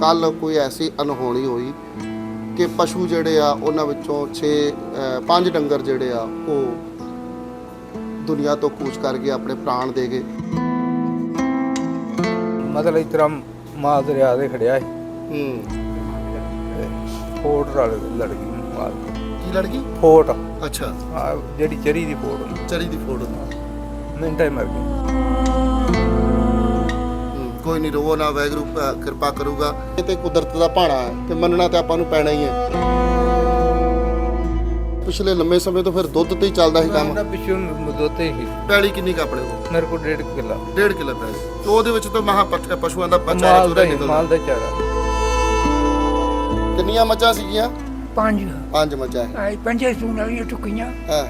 ਕੱਲ ਕੋਈ ਐਸੀ ਅਨਹੋਣੀ ਹੋਈ ਕਿ ਪਸ਼ੂ ਜਿਹੜੇ ਆ ਉਹਨਾਂ ਵਿੱਚੋਂ 6 ਪੰਜ ਡੰਗਰ ਜਿਹੜੇ ਆ ਉਹ ਦੁਨੀਆ ਤੋਂ ਕੂਚ ਕਰ ਗਏ ਆਪਣੇ ਪ੍ਰਾਣ ਦੇ ਗਏ। ਮਤਲਬ ਇਸ ਤਰ੍ਹਾਂ ਦਰਿਆ ਦੇ ਖੜਿਆ ਸੀ। ਹੂੰ। ਫੋਟ ਨਾਲ ਲੜ ਗਈ ਮਾਲ ਕੀ ਲੜ ਗਈ ਫੋਟ ਅੱਛਾ। ਆਹ ਜਿਹੜੀ ਚਰੀ ਦੀ ਫੋਟ ਹੁੰਦੀ, ਚਰੀ ਦੀ ਫੋਟੋ ਮਿੰਟਾਂ ਹੀ ਮਰ ਗਈ। ਕੋਈ ਨਹੀਂ ਰੋਵੋ ਨਾ ਵੈਗਰੂ ਕਿਰਪਾ ਕਰੂਗਾ। ਇਹ ਤੇ ਕੁਦਰਤ ਦਾ ਭਾਣਾ ਹੈ ਤੇ ਮੰਨਣਾ ਤੇ ਆਪਾਂ ਨੂੰ ਪੈਣਾ ਹੀ ਹੈ। ਪਿਛਲੇ ਲੰਮੇ ਸਮੇਂ ਤੋਂ ਫਿਰ ਦੁੱਧ ਤੇ ਹੀ ਚੱਲਦਾ ਸੀ ਕੰਮ। ਉਹਦਾ ਪਿੱਛੋਂ ਮੁਦੋਤੇ ਹੀ। ਪੈਲੀ ਕਿੰਨੀ ਕੁ ਆਪਣੇ ਕੋਲ ਮੇਰੇ ਕੋਲ ਡੇਢ ਕੁ ਕਿੱਲਾ। ਡੇਢ ਕਿਲੋ ਪੈਲੀ। ਤੇ ਉਹਦੇ ਵਿੱਚ ਤਾਂ ਮਹਾ ਪੱਠੇ ਪਸ਼ੂਆਂ ਦਾ ਚਾਰਾ ਮਾਲ ਚੂਰਾ ਹੀ ਨਿਕਲਦਾ। ਮਾਲ ਦਾ ਚਾਰਾ। ਕਿੰਨੀਆਂ ਮੱਝਾਂ ਸੀਗੀਆਂ? ਪੰਜ। ਪੰਜ ਮੱਝਾਂ। ਆਈ ਪੰਜੇ ਸੂਣ ਵਾਲੀਆਂ ਟੁਕੀਆਂ। ਹਾਂ।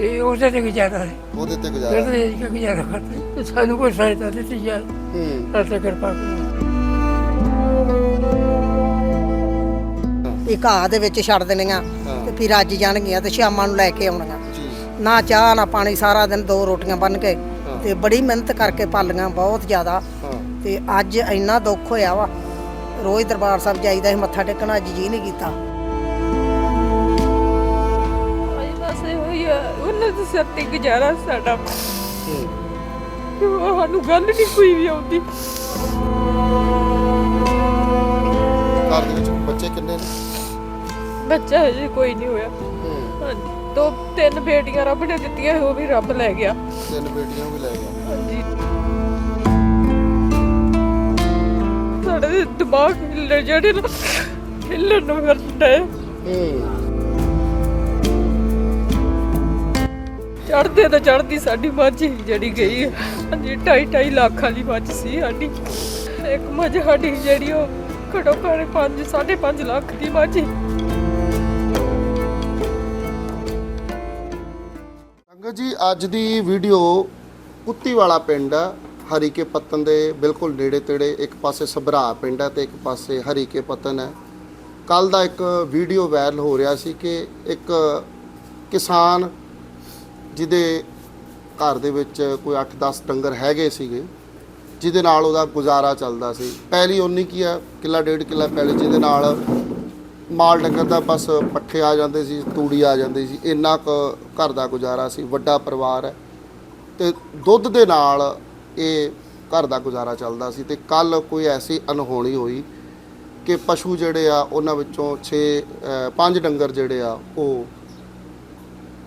ਤੇ ਉਹਦੇ ਤੇ ਗੁਜ਼ਾਰਾ ਹੈ। ਉਹਦੇ ਤੇ ਗੁਜ਼ਾਰਾ। ਤੇ ਇਹ ਗੁਜ਼ਾਰਾ ਕਰਦੇ ਤੇ ਸਾਨੂੰ ਕੋਈ ਸਹਾਇਤਾ ਦਿੱਤੀ ਜਾਏ। ਹੂੰ। ਰਾਤੇ ਕਿਰਪਾ ਕਰੋ। ਵੀ ਘਾਹ ਦੇ ਵਿੱਚ ਛੱਡ ਦੇਣੀਆਂ ਹਾਂ। ਤੇ ਫਿਰ ਅੱਜ ਜਾਣਗੀਆਂ ਤੇ ਸ਼ਾਮਾਂ ਨੂੰ ਲੈ ਕੇ ਆਉਣੀਆਂ ਜੀ। ਨਾ ਚਾਹ ਨਾ ਪਾਣੀ ਸਾਰਾ ਦਿਨ ਦੋ ਰੋਟੀਆਂ ਬੰਨ ਕੇ ਹਾਂ। ਤੇ ਬੜੀ ਮਿਹਨਤ ਕਰਕੇ ਪਾਲੀਆਂ ਬਹੁਤ ਜ਼ਿਆਦਾ। ਹਾਂ। ਤੇ ਅੱਜ ਇੰਨਾ ਦੁੱਖ ਹੋਇਆ ਵਾ। ਰੋਜ਼ ਦਰਬਾਰ ਸਾਹਿਬ ਜਾਈਦਾ ਸੀ ਮੱਥਾ ਟੇਕਣਾ ਅੱਜ ਜੀ ਨਹੀਂ ਕੀਤਾ। ਦੇ ਸਿਰ ਤੇ ਗੁਜ਼ਾਰਾ ਸਾਡਾ ਉਹ ਸਾਨੂੰ ਗੱਲ ਨਹੀਂ ਕੋਈ ਵੀ ਆਉਂਦੀ। ਘਰ ਦੇ ਵਿੱਚ ਬੱਚੇ ਕਿੰਨੇ ਨੇ? ਬੱਚਾ ਹਜੇ ਕੋਈ ਨਹੀਂ ਹੋਇਆ। ਹਾਂਜੀ। ਦੋ ਤਿੰਨ ਬੇਟੀਆਂ ਰੱਬ ਨੇ ਦਿੱਤੀਆਂ ਉਹ ਵੀ ਰੱਬ ਲੈ ਗਿਆ। ਤਿੰਨ ਬੇਟੀਆਂ ਵੀ ਲੈ ਗਿਆ। ਹਾਂਜੀ। ਸਾਡੇ ਦਿਮਾਗ ਹਿੱਲ ਜਿਹੜੇ ਨਾ ਹਿੱਲਣ ਨੂੰ ਫਿਰਦਾ ਹੈ ਹੂੰ। ਚੜਦੇ ਤਾਂ ਚੜਦੀ ਸਾਡੀ ਮੱਝ ਜਿਹੜੀ ਗਈ ਹੈ ਹਾਂਜੀ, ਢਾਈ ਢਾਈ ਲੱਖ ਵਾਲੀ ਮੱਝ ਸੀ ਸਾਡੀ। ਇੱਕ ਮੱਝ ਸਾਡੀ ਜਿਹੜੀ ਉਹ ਘਟੋ ਘੱਟ 5 5.5 ਲੱਖ ਦੀ ਮੱਝ। ਸੰਗਤ ਜੀ, ਅੱਜ ਦੀ ਵੀਡੀਓ ਕੁੱਤੀ ਵਾਲਾ ਪਿੰਡ ਆ। ਹਰੀਕੇ ਪੱਤਨ ਦੇ ਬਿਲਕੁਲ ਨੇੜੇ ਤੇੜੇ ਇੱਕ ਪਾਸੇ ਸਭਰਾ ਪਿੰਡ ਹੈ ਤੇ ਇੱਕ ਪਾਸੇ ਹਰੀਕੇ ਪੱਤਨ ਹੈ ਕੱਲ ਦਾ ਇੱਕ ਵੀਡੀਓ ਵਾਇਰਲ ਹੋ ਰਿਹਾ ਸੀ ਕਿ ਇੱਕ ਕਿਸਾਨ ਜਿਹਦੇ ਘਰ ਦੇ ਵਿੱਚ ਕੋਈ 8-10 ਡੰਗਰ ਹੈਗੇ ਸੀਗੇ, ਜਿਹਦੇ ਨਾਲ ਉਹਦਾ ਗੁਜ਼ਾਰਾ ਚੱਲਦਾ ਸੀ। ਪਹਿਲੀ ਉਨੀ ਕੀ ਆ, ਕਿੱਲਾ ਡੇਢ ਕਿੱਲਾ ਪਹਿਲੇ ਜਿਹਦੇ ਨਾਲ ਮਾਲ ਡੰਗਰ ਦਾ ਬਸ ਪੱਠੇ ਆ ਜਾਂਦੇ ਸੀ, ਤੂੜੀ ਆ ਜਾਂਦੀ ਸੀ, ਇੰਨਾ ਕੁ ਘਰ ਦਾ ਗੁਜ਼ਾਰਾ ਸੀ, ਵੱਡਾ ਪਰਿਵਾਰ ਹੈ। ਤੇ ਦੁੱਧ ਦੇ ਨਾਲ ਇਹ ਘਰ ਦਾ ਗੁਜ਼ਾਰਾ ਚੱਲਦਾ ਸੀ ਤੇ ਕੱਲ ਕੋਈ ਐਸੀ ਅਨਹੋਣੀ ਹੋਈ ਕਿ ਪਸ਼ੂ ਜਿਹੜੇ ਆ, ਉਹਨਾਂ ਵਿੱਚੋਂ 6 ਪੰਜ ਡੰਗਰ ਜਿਹੜੇ ਆ, ਉਹ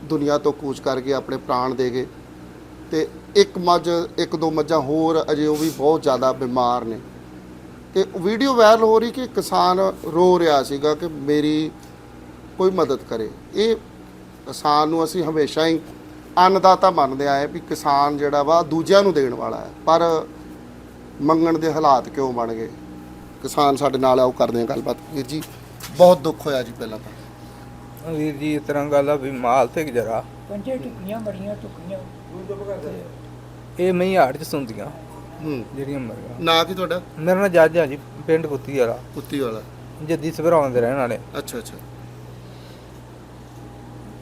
ਦੁਨੀਆ ਤੋਂ ਕੂਚ ਕਰ ਗਏ ਆਪਣੇ ਪ੍ਰਾਣ ਦੇ ਗਏ। ਤੇ ਇੱਕ ਮੱਝ, ਇੱਕ ਦੋ ਮੱਝਾਂ ਹੋਰ ਅਜੇ ਉਹ ਵੀ ਬਹੁਤ ਜ਼ਿਆਦਾ ਬਿਮਾਰ ਨੇ। ਤੇ ਵੀਡੀਓ ਵਾਇਰਲ ਹੋ ਰਹੀ ਕਿ ਕਿਸਾਨ ਰੋ ਰਿਹਾ ਸੀਗਾ ਕਿ ਮੇਰੀ ਕੋਈ ਮਦਦ ਕਰੇ। ਇਹ ਕਿਸਾਨ ਨੂੰ ਅਸੀਂ ਹਮੇਸ਼ਾ ਹੀ ਅੰਨਦਾਤਾ ਮੰਨਦੇ ਆਏ ਵੀ ਕਿਸਾਨ ਜਿਹੜਾ ਵਾ ਦੂਜਿਆਂ ਨੂੰ ਦੇਣ ਵਾਲਾ ਹੈ, ਪਰ ਮੰਗਣ ਦੇ ਹਾਲਾਤ ਕਿਉਂ ਬਣ ਗਏ? ਕਿਸਾਨ ਸਾਡੇ ਨਾਲ ਆ, ਉਹ ਕਰਦੇ ਹਾਂ ਗੱਲਬਾਤ। ਵੀਰ ਜੀ, ਬਹੁਤ ਦੁੱਖ ਹੋਇਆ ਜੀ ਪਹਿਲਾਂ ਤਾਂ। ਵੀਰ ਜੀ ਇਸ ਤਰ੍ਹਾਂ ਗੱਲ ਆ ਵੀ ਮਾਲ ਤੇ ਗੁਜ਼ਾਰਾ। ਪੰਜੇ ਟੁਕੀਆਂ ਬੜੀਆਂ ਟੁਕੀਆਂ ਇਹ ਮਈ ਹਾੜ ਚ ਸੁਣਦੀਆਂ ਹੂੰ। ਜਿਹੜੀਆਂ ਮਰ ਗਈਆਂ। ਨਾਂ ਕੀ ਤੁਹਾਡਾ? ਮੇਰਾ ਨਾਂ ਜੱਜ ਆ ਜੀ ਪਿੰਡ ਕੁੱਤੀ ਵਾਲਾ ਕੁੱਤੀ ਵਾਲਾ ਜੱਦੀ ਸਭਰਾਵਾਂ ਦੇ ਰਹਿਣ ਵਾਲੇ। ਅੱਛਾ ਅੱਛਾ।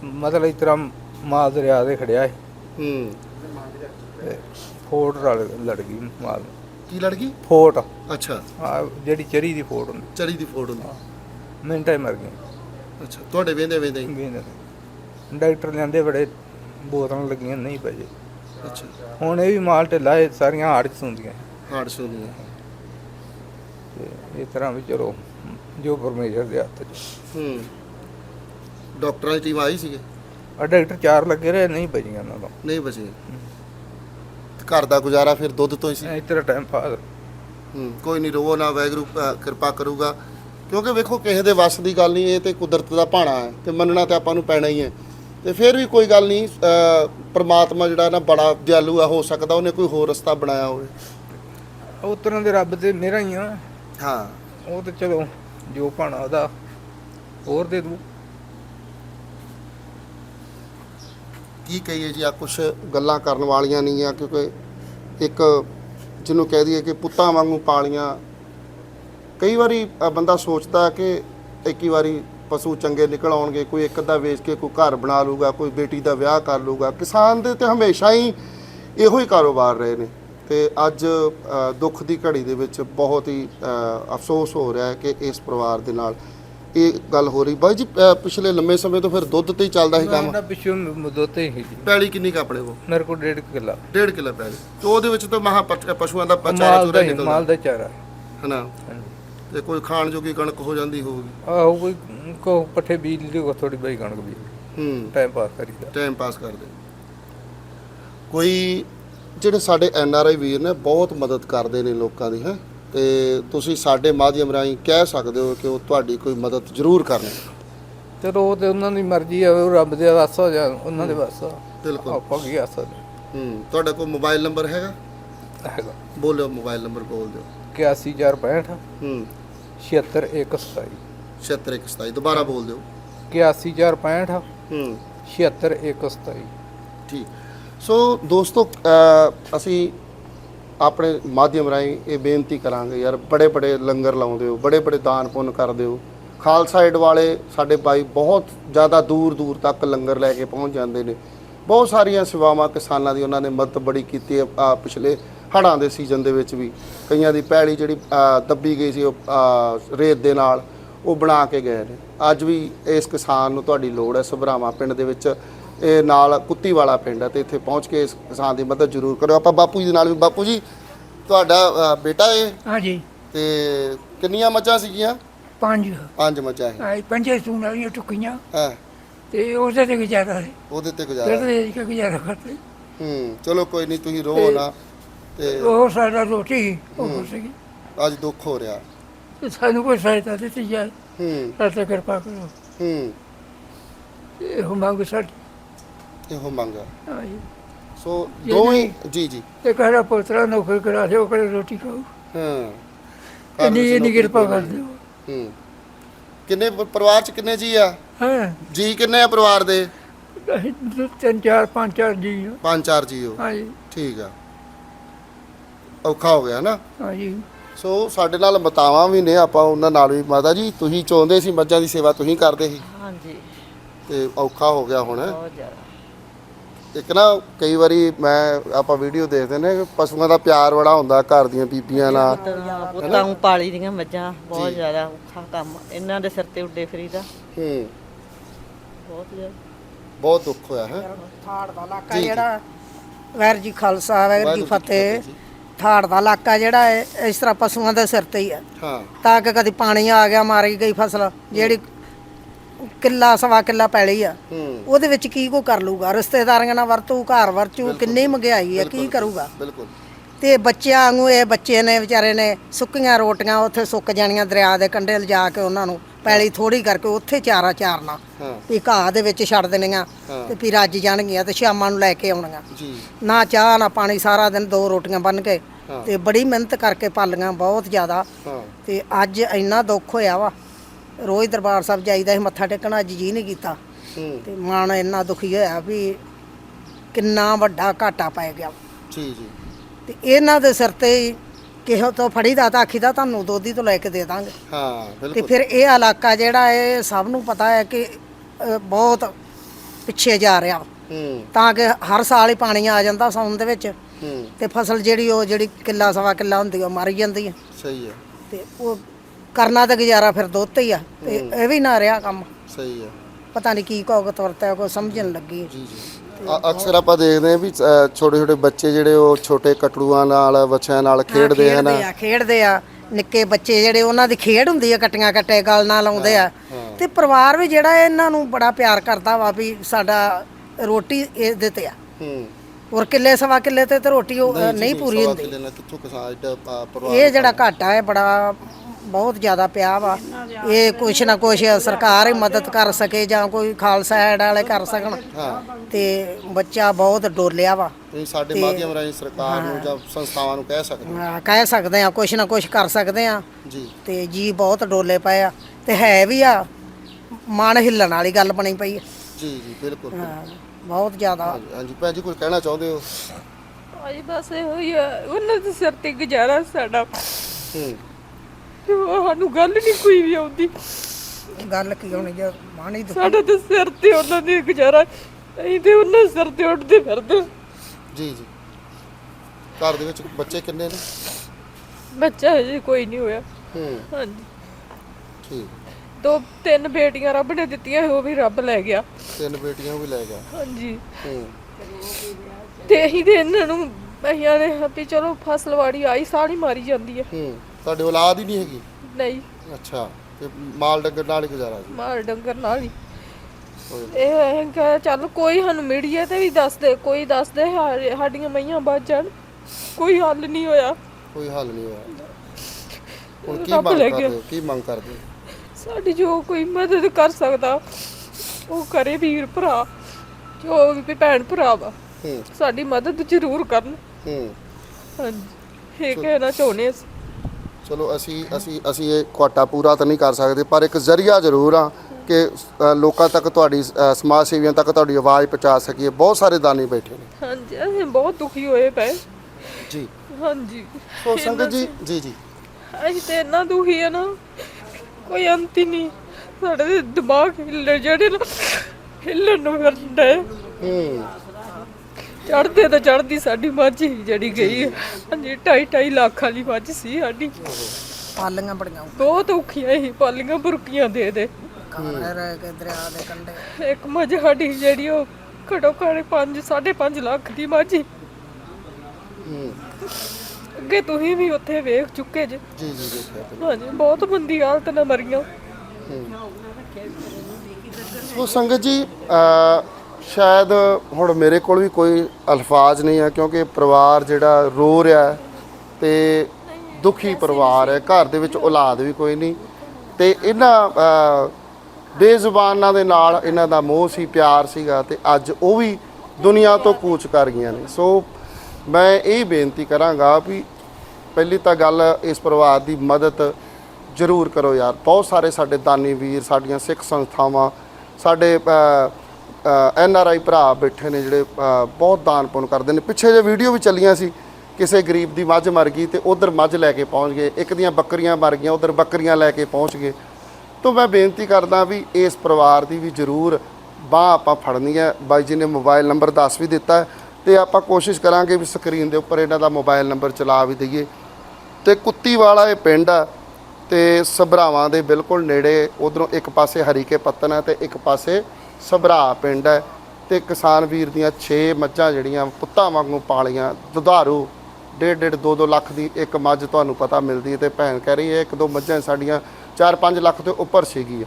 ਮਤਲਬ ਇਸ ਤਰ੍ਹਾਂ ਮਾਲ ਦਰਿਆ ਦੇ ਖੜਿਆ ਸੀ। ਹੂੰ। ਫੋਟ ਨਾਲ ਲੜ ਗਈ ਮਾਲ। ਕੀ ਲੜ ਗਈ? ਫੋਟ ਅੱਛਾ। ਜਿਹੜੀ ਚਰੀ ਦੀ ਫੋਟ ਹੁੰਦੀ, ਚਰੀ ਦੀ ਫੋਟੋ ਹੁੰਦੀ। ਮਿੰਟਾਂ ਹੀ ਮਰ ਗਈ ਅੱਛਾ ਤੁਹਾਡੇ ਵੇਂਦੇ ਵੇਂਦੇ ਹੀ? ਗਏ ਡਾਕਟਰ ਲਿਆਂਦੇ ਬੜੇ ਬੋਤਲਾਂ ਲੱਗੀਆਂ ਨਹੀਂ ਭਾਜੀ ਅੱਛਾ। ਹੁਣ ਇਹ ਵੀ ਮਾਲ ਢਿੱਲਾ ਇਹ ਸਾਰੀਆਂ ਹਾੜ ਚ ਹਾਰਟ ਸੁਣੀ ਤੇ ਇਸ ਤਰ੍ਹਾਂ ਵੀ ਚਲੋ ਜੋ ਪਰਮੇਸ਼ਰ ਦੇ ਹੱਥ 'ਚ। ਹੂੰ। ਡਾਕਟਰਾਂ ਦੀ ਟੀਮ ਆਈ ਸੀਗੇ? ਆ ਡਾਕਟਰ ਚਾਰ ਲੱਗੇ ਰਹੇ ਨਹੀਂ ਬਚੀਆਂ ਉਹਨਾਂ ਤੋਂ। ਨਹੀਂ ਬਚੇ ਤੇ ਘਰ ਦਾ ਗੁਜ਼ਾਰਾ ਫਿਰ ਦੁੱਧ ਤੋਂ ਹੀ ਸੀ? ਇਸ ਤਰ੍ਹਾਂ ਟਾਈਮ ਪਾਸ ਹੂੰ ਕੋਈ ਨਹੀਂ ਰੋਵੋ ਨਾ ਵੈਗਰੂ ਕਿਰਪਾ ਕਰੂਗਾ। ਕਿਉਂਕਿ ਵੇਖੋ ਕਿਸੇ ਦੇ ਵੱਸ ਦੀ ਗੱਲ ਨਹੀਂ ਇਹ ਤੇ ਕੁਦਰਤ ਦਾ ਭਾਣਾ ਹੈ ਤੇ ਮੰਨਣਾ ਤੇ ਆਪਾਂ ਨੂੰ ਪੈਣਾ ਹੀ ਹੈ। ਤੇ ਫਿਰ ਵੀ ਕੋਈ ਗੱਲ ਨਹੀਂ ਪ੍ਰਮਾਤਮਾ ਜਿਹੜਾ ਨਾ ਬੜਾ ਦਿਆਲੂ ਆ ਹੋ ਸਕਦਾ ਉਹਨੇ ਕੋਈ ਹੋਰ ਰਸਤਾ ਬਣਾਇਆ ਹੋਵੇ। ਉਹ ਤਰ੍ਹਾਂ ਦੇ ਰੱਬ ਤੇ ਮੇਰਾ ਹੀ ਆ। ਹਾਂ। ਉਹ ਤੇ ਚਲੋ ਜੋ ਭਾਣਾ ਉਹਦਾ ਹੋਰ ਦੇ ਦੂ। ਕੀ ਕਹੀਏ ਜੀ ਆ ਕੁਝ ਗੱਲਾਂ ਕਰਨ ਵਾਲੀਆਂ ਨਹੀਂ ਆ ਕਿਉਂਕਿ ਇੱਕ ਜਿਹਨੂੰ ਕਹਿ ਦਈਏ ਕਿ ਪੁੱਤਾਂ ਵਾਂਗੂ ਪਾਲੀਆਂ ਕਈ ਵਾਰੀ ਅ, ਬੰਦਾ ਸੋਚਦਾ ਕਿ ਇੱਕ ਵਾਰੀ ਪਸ਼ੂ ਚੰਗੇ ਨਿਕਲ ਆਉਣਗੇ ਕੋਈ ਇੱਕ ਅੱਧਾ ਵੇਚ ਕੇ ਕੋਈ ਘਰ ਬਣਾ ਲੂਗਾ ਕੋਈ ਬੇਟੀ ਦਾ ਵਿਆਹ ਕਰ ਲੂਗਾ ਕਿਸਾਨ ਦੇ ਤੇ ਹਮੇਸ਼ਾ ਹੀ ਇਹੋ ਹੀ ਕਾਰੋਬਾਰ ਰਹੇ ਨੇ ਤੇ ਅੱਜ ਅ, ਦੁੱਖ ਦੀ ਘੜੀ ਦੇ ਵਿੱਚ ਬਹੁਤ ਹੀ ਅ, ਅਫਸੋਸ ਹੋ ਰਿਹਾ ਹੈ ਕਿ ਇਸ ਪਰਿਵਾਰ ਦੇ ਨਾਲ ਇਹ ਗੱਲ ਹੋ ਰਹੀ। ਬਾਈ ਜੀ ਅ, ਪਿਛਲੇ ਲੰਮੇ ਸਮੇਂ ਤੋਂ ਫਿਰ ਦੁੱਧ ਤੇ ਹੀ ਚੱਲਦਾ ਸੀ ਕੰਮ? ਉਹਨਾਂ ਪਿੱਛੋਂ ਮਦੋਤੇ ਹੀ ਜੀ ਪੈਲੀ ਕਿੰਨੀ ਕੁ ਆਪਣੇ ਕੋ ਮੇਰੇ ਕੋਲ ਡੇਢ ਕੁ ਕਿੱਲਾ। ਡੇਢ ਕਿੱਲਾ ਪੈਲੀ। ਤੇ ਉਹਦੇ ਵਿੱਚ ਤਾਂ ਮਹਾ ਪਸ਼ੂਆਂ ਦਾ ਚਾਰਾ ਮਾਲ ਚੂਰਾ ਦਾ ਹੀ- ਨਿਕਲਦਾ। ਮਾਲ ਦਾ ਚਾਰਾ। ਹਨਾ? ਹਾਂਜੀ। ਤੇ ਕੋਈ ਖਾਣ ਜੋਗੀ ਕਣਕ ਹੋ ਜਾਂਦੀ ਹੋਊਗੀ। ਆਹੋ ਕੋਈ ਕੋ ਪੱਠੇ ਬੀਜ ਲਿਓ ਥੋੜੀ ਬਈ ਕਣਕ ਬੀਜ ਹੂੰ। ਟਾਈਮ ਪਾਸ ਕਰੀਦਾ ਟਾਈਮ ਪਾਸ ਕਰਦੇ ਕੋਈ ਜਿਹੜੇ ਸਾਡੇ ਐਨ ਆਰ ਆਈ ਵੀਰ ਨੇ ਬਹੁਤ ਮਦਦ ਕਰਦੇ ਨੇ ਲੋਕਾਂ ਦੀ ਹੈ। ਤੇ ਤੁਸੀਂ ਸਾਡੇ ਮਾਧਿਅਮ ਰਾਹੀਂ ਕਹਿ ਸਕਦੇ ਹੋ ਕਿ ਉਹ ਤੁਹਾਡੀ ਕੋਈ ਮਦਦ ਜ਼ਰੂਰ ਕਰਨ ਚਲੋ ਉਹ ਤੇ ਉਹਨਾਂ ਦੀ ਮਰਜ਼ੀ ਆ ਉਹ ਰੱਬ ਦੇ ਵਾਸਾ ਜਾਂ ਉਹਨਾਂ ਦੇ ਵਾਸਾ ਬਿਲਕੁਲ। ਆਪਾਂ ਕੀ ਆਸਾ ਹੂੰ। ਤੁਹਾਡਾ ਕੋਈ ਮੋਬਾਈਲ ਨੰਬਰ ਹੈਗਾ? ਹੈਗਾ। ਬੋਲਿਓ ਮੋਬਾਈਲ ਨੰਬਰ ਬੋਲ ਦਿਓ। 81465 ਹੂੰ। 76127 7127 ਦੁਬਾਰਾ ਬੋਲ ਦਿਓ। 81465 ਹੂੰ। 76127 ਠੀਕ। ਸੋ ਦੋਸਤੋ ਅਸੀਂ ਆਪਣੇ ਮਾਧਿਅਮ ਰਾਹੀਂ ਇਹ ਬੇਨਤੀ ਕਰਾਂਗੇ ਯਾਰ ਬੜੇ ਬੜੇ ਲੰਗਰ ਲਾਉਂਦੇ ਹੋ ਬੜੇ ਬੜੇ ਦਾਨ ਪੁੰਨ ਕਰਦੇ ਹੋ। ਖਾਲਸਾ ਏਡ ਵਾਲੇ ਸਾਡੇ ਭਾਈ ਬਹੁਤ ਜ਼ਿਆਦਾ ਦੂਰ ਦੂਰ ਤੱਕ ਲੰਗਰ ਲੈ ਕੇ ਪਹੁੰਚ ਜਾਂਦੇ ਨੇ। ਬਹੁਤ ਸਾਰੀਆਂ ਸੇਵਾਵਾਂ ਕਿਸਾਨਾਂ ਦੀ ਉਹਨਾਂ ਨੇ ਮਦਦ ਬੜੀ ਕੀਤੀ ਆ, ਪਿਛਲੇ ਹੜ੍ਹਾਂ ਦੇ ਸੀਜ਼ਨ ਦੇ ਵਿੱਚ ਵੀ ਕਈਆਂ ਦੀ ਪੈਲੀ ਜਿਹੜੀ ਦੱਬੀ ਗਈ ਸੀ ਉਹ ਰੇਤ ਦੇ ਨਾਲ ਉਹ ਬਣਾ ਕੇ ਗਏ ਨੇ। ਅੱਜ ਵੀ ਇਸ ਕਿਸਾਨ ਨੂੰ ਤੁਹਾਡੀ ਲੋੜ ਹੈ ਸਭਰਾਵਾਂ ਪਿੰਡ ਦੇ ਵਿੱਚ ਇਹ ਨਾਲ ਕੁੱਤੀ ਵਾਲਾ ਪਿੰਡ ਹੈ ਤੇ ਇੱਥੇ ਪਹੁੰਚ ਕੇ ਇਸ ਕਿਸਾਨ ਦੀ ਮਦਦ ਜ਼ਰੂਰ ਕਰਿਓ। ਆਪਾਂ ਬਾਪੂ ਜੀ ਦੇ ਨਾਲ ਵੀ ਬਾਪੂ ਜੀ ਤੁਹਾਡਾ ਬੇਟਾ ਹੈ ਹਾਂਜੀ। ਤੇ ਕਿੰਨੀਆਂ ਮੱਝਾਂ ਸੀਗੀਆਂ? ਪੰਜ। ਪੰਜ ਮੱਝਾਂ ਹੈ ਆਈ ਪੰਜੇ ਸੂਣ ਵਾਲੀਆਂ ਟੁਕੀਆਂ। ਹਾਂ। ਤੇ ਉਹਦੇ ਤੇ ਗੁਜ਼ਾਰਾ ਸੀ ਉਹਦੇ ਤੇ ਗੁਜ਼ਾਰਾ ਉਹਦੇ ਤੇ ਗੁਜ਼ਾਰਾ ਕਰਦੇ। ਹੂੰ ਚਲੋ ਕੋਈ ਨਹੀਂ ਤੁਸੀਂ ਰੋ ਨਾ। ਤੇ ਉਹ ਸਾਡਾ ਰੋਟੀ ਉਹ ਸੀਗੀ। ਅੱਜ ਦੁੱਖ ਹੋ ਰਿਹਾ। ਤੇ ਸਾਨੂੰ ਕੋਈ ਸਹਾਇਤਾ ਦਿੱਤੀ ਜਾਏ ਹੂੰ। ਸਾਡਾ ਕਿਰਪਾ ਕਰੋ। ਹੂੰ। ਇਹ ਮੰਗ ਸਾਡੀ। ਇਹੋ ਮੰਗਾ ਹਾਂਜੀ। ਸੋ ਜੀ, ਦੋਵੇਂ ਜੀ ਜੀ। ਤੇ ਕਹਿੰਦਾ ਪੁੱਤਰਾ ਨੌਕਰੀ ਕਰਾ ਦਿਓ ਕਰੇ ਰੋਟੀ ਖਾਓ। ਹਾਂ। ਇੰਨੀ ਇੰਨੀ ਕਿਰਪਾ ਕਰ। ਦਿਓ ਹੂੰ। ਕਿੰਨੇ ਪ- ਪਰਿਵਾਰ ਚ ਕਿੰਨੇ ਜੀ ਆ? ਹਾਂ। ਜੀ ਕਿੰਨੇ ਆ ਪਰਿਵਾਰ ਦੇ? ਅਸੀਂ ਦੋ- ਤਿੰਨ ਚਾਰ ਪੰਜ ਚਾਰ ਜੀ ਹਾਂ। ਪੰਜ ਚਾਰ ਜੀ ਹੋ। ਹਾਂਜੀ। ਠੀਕ ਆ। ਔਖਾ ਹੋ ਗਿਆ ਨਾ। ਹਾਂਜੀ। ਸੋ ਸਾਡੇ ਨਾਲ ਮਤਾਵਾਂ ਵੀ ਨੇ ਆਪਾਂ ਉਹਨਾਂ ਨਾਲ ਵੀ। ਮਾਤਾ ਜੀ ਤੁਸੀਂ ਚਾਹੁੰਦੇ ਸੀ ਮੱਝਾਂ ਦੀ ਸੇਵਾ ਤੁਸੀਂ ਕਰਦੇ ਸੀ? ਹਾਂਜੀ। ਤੇ ਔਖਾ ਹੋ ਗਿਆ ਹੁਣ ਬਹੁਤ ਜ਼ਿਆਦਾ। ਇੱਕ ਨਾ ਕਈ ਵਾਰੀ ਮੈਂ ਆਪਾਂ ਵੀਡੀਓ ਦੇਖਦੇ ਨੇ ਕਿ ਪਸ਼ੂਆਂ ਦਾ ਪਿਆਰ ਬੜਾ ਹੁੰਦਾ ਘਰ ਦੀਆਂ ਬੀਬੀਆਂ ਨਾਲ। ਪੁੱਤਾਂ ਨੂੰ ਪਾਲੀ ਦੀਆਂ ਮੱਝਾਂ। ਬਹੁਤ ਜ਼ਿਆਦਾ ਔਖਾ ਕੰਮ। ਇਹਨਾਂ ਦੇ ਸਿਰ ਤੇ ਉੱਡੇ ਫਰੀਦਾ। ਹੂੰ। ਬਹੁਤ ਜ਼ਿਆਦਾ। ਬਹੁਤ ਦੁੱਖ ਹੋਇਆ ਹੈ? ਥਾੜ ਦਾ ਇਲਾਕਾ। ਜਿਹੜਾ ਵੈਰ ਜੀ ਖਾਲਸਾ ਵੈਰ ਜੀ ਫਤਿਹ। ਥਾੜ ਦਾ ਇਲਾਕਾ ਜਿਹੜਾ ਹੈ ਇਸ ਤਰ੍ਹਾਂ ਪਸ਼ੂਆਂ ਦੇ ਸਿਰ ਤੇ ਹੀ ਹੈ। ਹਾਂ। ਤਾਂ ਕਿ ਕਦੀ ਪਾਣੀ ਆ ਗਿਆ ਮਾਰੀ ਗਈ ਫਸਲ ਜਿਹੜੀ ਕਿੱਲਾ ਸਵਾ ਕਿੱਲਾ ਪੈਲੀ ਆ ਹੂੰ। ਉਹਦੇ ਵਿੱਚ ਕੀ ਕੋ ਕਰ ਲੂਗਾ ਰਿਸ਼ਤੇਦਾਰੀਆਂ ਨਾਲ ਵਰਤੂ ਘਰ ਵਰਤੂ ਕਿੰਨੀ ਮਹਿੰਗਾਈ ਹੈ ਕੀ ਕਰੂਗਾ? ਬਿਲਕੁਲ। ਤੇ ਬੱਚਿਆਂ ਵਾਂਗੂ ਇਹ ਬੱਚੇ ਨੇ ਵਿਚਾਰੇ ਨੇ ਸੁੱਕੀਆਂ ਰੋਟੀਆਂ ਉੱਥੇ ਸੁੱਕ ਜਾਣੀਆਂ ਦਰਿਆ ਦੇ ਕੰਢੇ ਲਿਜਾ ਕੇ ਉਹਨਾਂ ਨੂੰ ਪੈਲੀ ਥੋੜੀ ਕਰਕੇ ਉੱਥੇ ਚਾਰਾ ਚਾਰਨਾ। ਹਾਂ। ਵੀ ਘਾਹ ਦੇ ਵਿੱਚ ਛੱਡ ਦੇਣੀਆਂ ਹਾਂ। ਤੇ ਫਿਰ ਰੱਜ ਜਾਣਗੀਆਂ ਤੇ ਸ਼ਾਮਾਂ ਨੂੰ ਲੈ ਕੇ ਆਉਣੀਆਂ ਜੀ। ਨਾ ਚਾਹ ਨਾ ਪਾਣੀ ਸਾਰਾ ਦਿਨ ਦੋ ਰੋਟੀਆਂ ਬੰਨ ਕੇ। ਤੇ ਬੜੀ ਮਿਹਨਤ ਕਰਕੇ ਪਾਲੀਆਂ ਬਹੁਤ ਜ਼ਿਆਦਾ। ਤੇ ਅੱਜ ਇੰਨਾ ਦੁੱਖ ਹੋਇਆ ਵਾ। ਰੋਜ਼ ਦਰਬਾਰ ਸਾਹਿਬ ਜਾਈਦਾ ਸੀ ਮੱਥਾ ਟੇਕਣ ਅੱਜ ਜੀ ਨਹੀਂ ਕੀਤਾ। ਤੇ ਮਨ ਇੰਨਾ ਦੁਖੀ ਹੋਇਆ ਵੀ ਕਿੰਨਾ ਵੱਡਾ ਘਾਟਾ ਪੈ ਗਿਆ। ਜੀ ਜੀ। ਤੇ ਇਹਨਾਂ ਦੇ ਸਿਰ ਤੇ ਹੀ ਕਿਸੇ ਤੋਂ ਫੜੀਦਾ ਤਾਂ ਆਖੀਦਾ ਤੁਹਾਨੂੰ ਦੋਦੀ ਤੋਂ ਲੈ ਕੇ ਦੇ ਦਾਂਗੇ। ਹਾਂ ਤੇ ਫਿਰ ਇਹ ਇਲਾਕਾ ਜਿਹੜਾ ਹੈ ਸਭ ਨੂੰ ਪਤਾ ਹੈ ਕਿ ਬਹੁਤ ਪਿੱਛੇ ਜਾ ਰਿਹਾ। ਤਾਂ ਕਿ ਹਰ ਸਾਲ ਹੀ ਪਾਣੀ ਆ ਜਾਂਦਾ ਸਾਉਣ ਦੇ ਵਿੱਚ। ਹੂੰ ਤੇ ਫਸਲ ਜਿਹੜੀ ਉਹ ਜਿਹੜੀ ਕਿੱਲਾ ਸਵਾ ਕਿੱਲਾ ਹੁੰਦੀ ਉਹ ਮਰ ਜਾਂਦੀ ਹੈ ਸਹੀ ਹੈ ਤੇ ਉਹ ਕਰਨਾ ਤਾਂ ਗੁਜ਼ਾਰਾ ਫਿਰ ਦੁੱਧ ਤੇ ਹੀ ਆ ਤੇ ਇਹ ਵੀ ਨਾ ਰਿਹਾ ਕੰਮ। ਸਹੀ ਹੈ ਪਤਾ ਨਹੀਂ ਕੀ ਕੋਗਤ ਵਰਤਿਆ ਕੋਈ ਸਮਝਣ ਲੱਗੀ ਜੀ ਜੀ। ਅ- ਅਕਸਰ ਆਪਾਂ ਦੇਖਦੇ ਹਾਂ ਵੀ ਛੋਟੇ ਛੋਟੇ ਬੱਚੇ ਜਿਹੜੇ ਉਹ ਛੋਟੇ ਕਟੜੂਆਂ ਨਾਲ ਬੱਚਿਆਂ ਨਾਲ ਖੇਡਦੇ ਹਨ ਖੇਡਦੇ ਆ ਖੇਡਦੇ ਆ। ਨਿੱਕੇ ਬੱਚੇ ਜਿਹੜੇ ਉਹਨਾਂ ਦੀ ਖੇਡ ਹੁੰਦੀ ਆ ਕਟੀਆਂ ਕੱਟੇ ਗਲ ਨਾਲ ਲਾਉਂਦੇ ਆ। ਤੇ ਪਰਿਵਾਰ ਵੀ ਜਿਹੜਾ ਇਹਨਾਂ ਨੂੰ ਬੜਾ ਪਿਆਰ ਕਰਦਾ ਵਾ ਵੀ ਸਾਡਾ ਰੋਟੀ ਇਹਦੇ ਤੇ ਆ। ਹੂੰ। ਔਰ ਕਿੱਲੇ ਸਵਾ ਕਿੱਲੇ ਤੇ ਤੇ ਰੋਟੀ ਉਹ ਨਹੀਂ ਪੂਰੀ ਹੁੰਦੀ। ਕਿੱਲੇ ਨਾਲ ਕਿੱਥੋਂ ਕਿਸਾਨ ਏਡਾ ਪ- ਪਰਿਵਾਰ ਇਹ ਜਿਹੜਾ ਘਾਟਾ ਹੈ ਬੜਾ ਬਹੁਤ ਜ਼ਿਆਦਾ ਪਿਆ ਵਾ। ਇਹ ਕੁਛ ਨਾ ਕੁਛ ਸਰਕਾਰ ਹੀ ਮਦਦ ਕਰ ਸਕੇ ਜਾਂ ਕੋਈ ਖਾਲਸਾ ਐਡ ਵਾਲੇ ਕਰ ਸਕਣ। ਤੇ ਬੱਚਾ ਬਹੁਤ ਡੋਲਿਆ ਵਾ। ਤੁਸੀਂ ਸਾਡੇ ਮਾਧਿਅਮ ਰਾਹੀਂ ਸਰਕਾਰ ਨੂੰ ਜਾਂ ਸੰਸਥਾਵਾਂ ਨੂੰ ਕਹਿ ਸਕਦੇ ਹੋ? ਕਹਿ ਸਕਦੇ ਆ ਕੁਛ ਨਾ ਕੁਛ ਕਰ ਸਕਦੇ ਆ ਜੀ। ਤੇ ਜੀ ਬਹੁਤ ਡੋਲੇ ਪਏ ਆ। ਤੇ ਹੈ ਵੀ ਆ। ਮਨ ਹਿੱਲਣ ਵਾਲੀ ਗੱਲ ਬਣੀ ਪਈ ਹੈ ਜੀ ਜੀ ਬਿਲਕੁਲ। ਹਾਂ, ਬਹੁਤ ਜ਼ਿਆਦਾ। ਹਾਂਜੀ, ਭੈਣ ਜੀ ਕੁਝ ਕਹਿਣਾ ਚਾਹੁੰਦੇ ਹੋ? ਭਾਜੀ ਬਸ ਇਹੋ ਹੀ ਆ। ਉਹਨਾਂ ਦੇ ਸਿਰ ਤੇ ਗੁਜ਼ਾਰਾ ਸਾਡਾ। ਹੂੰ। ਤੇ ਉਹ ਸਾਨੂੰ ਗੱਲ ਨਹੀਂ ਕੋਈ ਵੀ ਆਉਂਦੀ। ਗੱਲ ਕੀ ਹੋਣੀ ਜੇ ਹੀ ਦੁਖੀ ਸਾਡਾ ਤੇ ਸਿਰ ਤੇ ਉਹਨਾਂ ਦੀ ਗੁਜ਼ਾਰਾ। ਅਸੀਂ ਤੇ ਉਹਨਾਂ ਸਿਰ ਤੇ ਉੱਠਦੇ ਫਿਰਦੇ। ਜੀ ਜੀ। ਘਰ ਦੇ ਵਿੱਚ ਬੱਚੇ ਕਿੰਨੇ ਨੇ? ਬੱਚਾ ਹਜੇ ਕੋਈ ਨਹੀਂ ਹੋਇਆ। ਹੂੰ। ਹਾਂਜੀ। ਠੀਕ। ਦੋ ਤਿੰਨ ਬੇਟੀਆਂ ਰੱਬ ਨੇ ਦਿੱਤੀਆਂ ਸੀ, ਉਹ ਵੀ ਰੱਬ ਲੈ ਗਿਆ। ਤਿੰਨ ਬੇਟੀਆਂ ਵੀ ਲੈ ਗਿਆ। ਹਾਂਜੀ। ਹੂੰ। ਤੇ ਅਸੀਂ ਤੇ ਇਹਨਾਂ ਨੂੰ ਅਸੀਂ ਨੇ ਵੀ ਚਲੋ ਫਸਲਵਾੜੀ ਆਈ ਸਾਰੀ ਮਾਰੀ ਜਾਂਦੀ ਹੈ ਹੂੰ ਤੁਹਾਡੀ ਔਲਾਦ ਹੀ ਨਹੀਂ ਹੈਗੀ? ਨਹੀਂ। ਅੱਛਾ ਤੇ ਮਾਲ ਡੰਗਰ ਨਾਲ ਹੀ ਗੁਜ਼ਾਰਾ ਜੀ ਮਾਰ ਡੰਗਰ ਨਾਲ ਹੀ। ਇਹ ਕਹੇ ਚੱਲ ਕੋਈ ਸਾਨੂੰ ਮੀਡੀਆ ਤੇ ਵੀ ਦੱਸ ਦੇ ਕੋਈ ਦੱਸ ਦੇ ਸਾ- ਸਾਡੀਆਂ ਮਈਆਂ ਬਚ ਜਾਣ। ਕੋਈ ਹੱਲ ਨਹੀਂ ਹੋਇਆ। ਕੋਈ ਹੱਲ ਨਹੀਂ ਹੋਇਆ। ਹੁਣ ਕੀ ਰੱਬ ਮੰਗ ਲੈ ਕਰਦੇ। ਹੋ? ਕੀ ਮੰਗ ਕਰਦੇ ਹੋ? ਸਾਡੀ ਜੋ ਕੋਈ ਮਦਦ ਕਰ ਸਕਦਾ ਉਹ ਕਰੇ ਵੀਰ ਭਰਾ ਜੋ ਵੀ ਭੈਣ ਭਰਾ ਵਾ। ਹੂੰ। ਸਾਡੀ ਮਦਦ ਜ਼ਰੂਰ ਕਰਨ। ਹੂੰ। ਹਾਂਜੀ। ਇਹ ਕਹਿਣਾ ਚਾਹੁੰਦੇ ਅਸੀਂ। ਚਲੋ ਅਸੀਂ ਅਸੀਂ ਅਸੀਂ ਇਹ ਕੁਆਟਾ ਪੂਰਾ ਤਾਂ ਨਹੀਂ ਕਰ ਸਕਦੇ ਪਰ ਇੱਕ ਜ਼ਰੀਆ ਜ਼ਰੂਰ ਆ ਕਿ ਅ, ਲੋਕਾਂ ਤੱਕ ਤੁਹਾਡੀ ਅ, ਸਮਾਜ ਸੇਵੀਆਂ ਤੱਕ ਤੁਹਾਡੀ ਆਵਾਜ਼ ਪਹੁੰਚਾ ਸਕੀਏ। ਬਹੁਤ ਸਾਰੇ ਦਾਨੀ ਬੈਠੇ ਨੇ। ਹਾਂਜੀ ਅਸੀਂ ਬਹੁਤ ਦੁਖੀ ਹੋਏ ਪਏ। ਜੀ। ਹਾਂਜੀ। ਸੋ ਸੰਗਤ ਜੀ? ਜੀ ਜੀ। ਅਸੀਂ ਤੇ ਇੰਨਾ ਦੁਖੀ ਆ ਨਾ ਕੋਈ ਅੰਤ ਹੀ ਨਹੀਂ। ਸਾਡੇ ਦਿਮਾਗ ਹਿੱਲ ਜਿਹੜੇ ਨਾ ਹਿੱਲਣ ਨੂੰ ਫਿਰਦਾ ਹੈ। ਹੂੰ। ਚੜਦੇ ਤਾਂ ਚੜਦੀ ਸਾਡੀ ਮੱਝ ਹੀ ਜਿਹੜੀ ਗਈ ਹਾਂਜੀ ਢਾਈ ਢਾਈ ਲੱਖ ਵਾਲੀ ਮੱਝ ਸੀ ਸਾਡੀ। ਪਾਲੀਆਂ ਬੜੀਆਂ। ਬਹੁਤ ਔਖੀਆਂ ਸੀ ਪਾਲੀਆਂ ਬੁਰਕੀਆਂ ਦੇ ਦੇ। ਘਰ ਰਹਿ ਕੇ ਦਰਿਆ ਦੇ ਕੰਢੇ। ਇੱਕ ਮੱਝ ਸਾਡੀ ਜਿਹੜੀ ਉਹ ਘਟੋ ਘੱਟ 5 5.5 ਲੱਖ ਦੀ ਮੱਝ ਹੂੰ। ਅੱਗੇ ਤੁਸੀਂ ਵੀ ਉੱਥੇ ਵੇਖ ਚੁੱਕੇ ਜੇ। ਜੀ ਜੀ ਦੇਖਿਆ ਬਿਲਕੁਲ। ਹਾਂਜੀ ਬਹੁਤ ਮੰਦੀ ਹਾਲਤ ਨਾਲ ਮਰੀਆਂ ਸੋ ਸੰਗਤ ਜੀ ਅ, ਸ਼ਾਇਦ ਹੁਣ ਮੇਰੇ ਕੋਲ ਵੀ ਕੋਈ ਅਲਫਾਜ਼ ਨਹੀਂ ਹੈ ਕਿਉਂਕਿ ਪਰਿਵਾਰ ਜਿਹੜਾ ਰੋ ਰਿਹਾ ਹੈ ਤੇ ਦੁਖੀ ਪਰਿਵਾਰ ਹੈ ਘਰ ਦੇ ਵਿੱਚ ਔਲਾਦ ਵੀ ਕੋਈ ਨਹੀਂ। ਤੇ ਇਹਨਾਂ ਅ, ਬੇਜ਼ੁਬਾਨਾਂ ਦੇ ਨਾਲ ਇਹਨਾਂ ਦਾ ਮੋਹ ਸੀ ਪਿਆਰ ਸੀਗਾ ਤੇ ਅੱਜ ਉਹ ਵੀ ਦੁਨੀਆ ਤੋਂ ਕੂਚ ਕਰ ਗਈਆਂ ਨੇ। ਸੋ ਮੈਂ ਇਹ ਬੇਨਤੀ ਕਰਾਂਗਾ ਵੀ ਪਹਿਲੀ ਤਾਂ ਗੱਲ ਇਸ ਪਰਿਵਾਰ ਦੀ ਮਦਦ ਜ਼ਰੂਰ ਕਰੋ ਯਾਰ। ਬਹੁਤ ਸਾਰੇ ਸਾਡੇ ਦਾਨੀ ਵੀਰ, ਸਾਡੀਆਂ ਸਿੱਖ ਸੰਸਥਾਵਾਂ, ਸਾਡੇ ਐਨ ਆਰ ਆਈ ਭਰਾ ਬੈਠੇ ਨੇ ਜਿਹੜੇ ਬਹੁਤ ਦਾਨ ਪੁੰਨ ਕਰਦੇ ਨੇ। ਪਿੱਛੇ ਜੇ ਵੀਡੀਓ ਵੀ ਚੱਲੀਆਂ ਸੀ, ਕਿਸੇ ਗਰੀਬ ਦੀ ਮੱਝ ਮਰ ਗਈ ਤੇ ਉਧਰ ਮੱਝ ਲੈ ਕੇ ਪਹੁੰਚ ਗਏ, ਇੱਕ ਦੀਆਂ ਬੱਕਰੀਆਂ ਮਰ ਗਈਆਂ, ਉਧਰ ਬੱਕਰੀਆਂ ਲੈ ਕੇ ਪਹੁੰਚ ਗਏ। ਤੋਂ ਮੈਂ ਬੇਨਤੀ ਕਰਦਾ ਵੀ ਇਸ ਪਰਿਵਾਰ ਦੀ ਵੀ ਜ਼ਰੂਰ ਬਾਹ ਆਪਾਂ ਫੜਨੀ ਹੈ। ਬਾਈ ਜੀ ਨੇ ਮੋਬਾਈਲ ਨੰਬਰ ਦੱਸ ਵੀ ਦਿੱਤਾ ਤੇ ਆਪਾਂ ਕੋਸ਼ਿਸ਼ ਕਰਾਂਗੇ ਵੀ ਸਕਰੀਨ ਦੇ ਉੱਪਰ ਇਹਨਾਂ ਦਾ ਮੋਬਾਈਲ ਨੰਬਰ ਚਲਾ ਵੀ ਦਈਏ। ਤੇ ਕੁੱਤੀ ਵਾਲਾ ਇਹ ਪਿੰਡ ਆ ਤੇ ਸਭਰਾਵਾਂ ਦੇ ਬਿਲਕੁਲ ਨੇੜੇ ਉਧਰੋਂ ਇੱਕ ਪਾਸੇ ਹਰੀਕੇ ਪੱਤਨ ਹੈ ਤੇ ਇੱਕ ਪਾਸੇ ਸਭਰਾ ਪਿੰਡ ਹੈ ਤੇ ਕਿਸਾਨ ਵੀਰ ਦੀਆਂ 6 ਮੱਝਾਂ ਜਿਹੜੀਆਂ ਪੁੱਤਾਂ ਵਾਂਗੂ ਪਾਲੀਆਂ। ਦੁਧਾਰੂ, ਡੇਢ ਡੇਢ 2-2 ਲੱਖ ਦੀ ਇੱਕ ਮੱਝ ਤੁਹਾਨੂੰ ਪਤਾ ਮਿਲਦੀ ਹੈ ਤੇ ਭੈਣ ਕਹਿ ਰਹੀ ਹੈ, ਇੱਕ ਦੋ ਮੱਝਾਂ ਸਾਡੀਆਂ 4-5 ਲੱਖ ਤੋਂ ਉੱਪਰ ਸੀਗੀ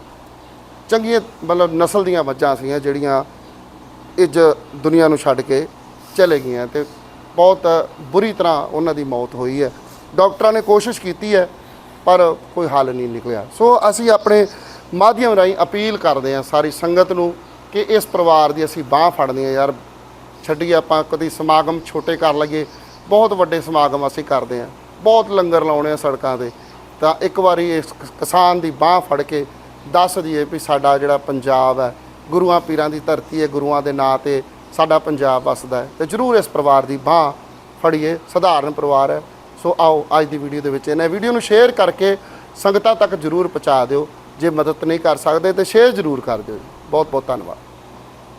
ਚੰਗੀਆਂ ਮਤਲਬ ਨਸਲ ਦੀਆਂ ਮੱਝਾਂ ਸੀਗੀਆਂ ਜਿਹੜੀਆਂ ਇੱਜ ਦੁਨੀਆ ਨੂੰ ਛੱਡ ਕੇ ਚਲੇ ਗਈਆਂ ਤੇ ਬਹੁਤ ਬੁਰੀ ਤਰ੍ਹਾਂ ਉਹਨਾਂ ਦੀ ਮੌਤ ਹੋਈ ਹੈ। ਡਾਕਟਰਾਂ ਨੇ ਕੋਸ਼ਿਸ਼ ਕੀਤੀ ਹੈ, ਪਰ ਕੋਈ ਹੱਲ ਨਹੀਂ ਨਿਕਲਿਆ। ਸੋ ਅਸੀਂ ਆਪਣੇ ਮਾਧਿਅਮ ਰਾਹੀਂ ਅਪੀਲ ਕਰਦੇ ਹਾਂ ਸਾਰੀ ਸੰਗਤ ਨੂੰ ਕਿ ਇਸ ਪਰਿਵਾਰ ਦੀ ਅਸੀਂ ਬਾਹ ਫੜਨੀ ਹੈ, ਯਾਰ ਛੱਡੀਏ ਆਪਾਂ ਕਦੀ ਸਮਾਗਮ ਛੋਟੇ ਕਰ ਲਈਏ, ਬਹੁਤ ਵੱਡੇ ਸਮਾਗਮ ਅਸੀਂ ਕਰਦੇ ਹਾਂ, ਬਹੁਤ ਲੰਗਰ ਲਾਉਣੇ ਆ ਸੜਕਾਂ ਤੇ। ਤਾਂ ਇੱਕ ਵਾਰੀ ਇਸ ਕਿਸਾਨ ਦੀ ਬਾਹ ਫੜ ਕੇ ਦੱਸ ਦਈਏ ਵੀ ਸਾਡਾ ਜਿਹੜਾ ਪੰਜਾਬ ਹੈ, ਗੁਰੂਆਂ ਪੀਰਾਂ ਦੀ ਧਰਤੀ ਹੈ, ਗੁਰੂਆਂ ਦੇ ਨਾਂ ਤੇ ਸਾਡਾ ਪੰਜਾਬ ਵਸਦਾ ਹੈ ਤੇ ਜਰੂਰ ਇਸ ਪਰਿਵਾਰ ਦੀ ਬਾਹ ਫੜੀਏ, ਸਧਾਰਨ ਪਰਿਵਾਰ ਹੈ। ਸੋ ਆਓ ਅੱਜ ਦੀ ਵੀਡੀਓ ਦੇ ਵਿੱਚ ਇਹਨਾਂ ਵੀਡੀਓ ਨੂੰ ਸ਼ੇਅਰ ਕਰਕੇ ਸੰਗਤਾਂ ਤੱਕ ਜਰੂਰ ਪਹੁੰਚਾ ਦਿਓ। ਜੇ ਮਦਦ ਨਹੀਂ ਕਰ ਸਕਦੇ ਤੇ ਸ਼ੇਅਰ ਜਰੂਰ ਕਰ ਦਿਓ ਜੀ। ਬਹੁਤ ਬਹੁਤ ਧੰਨਵਾਦ।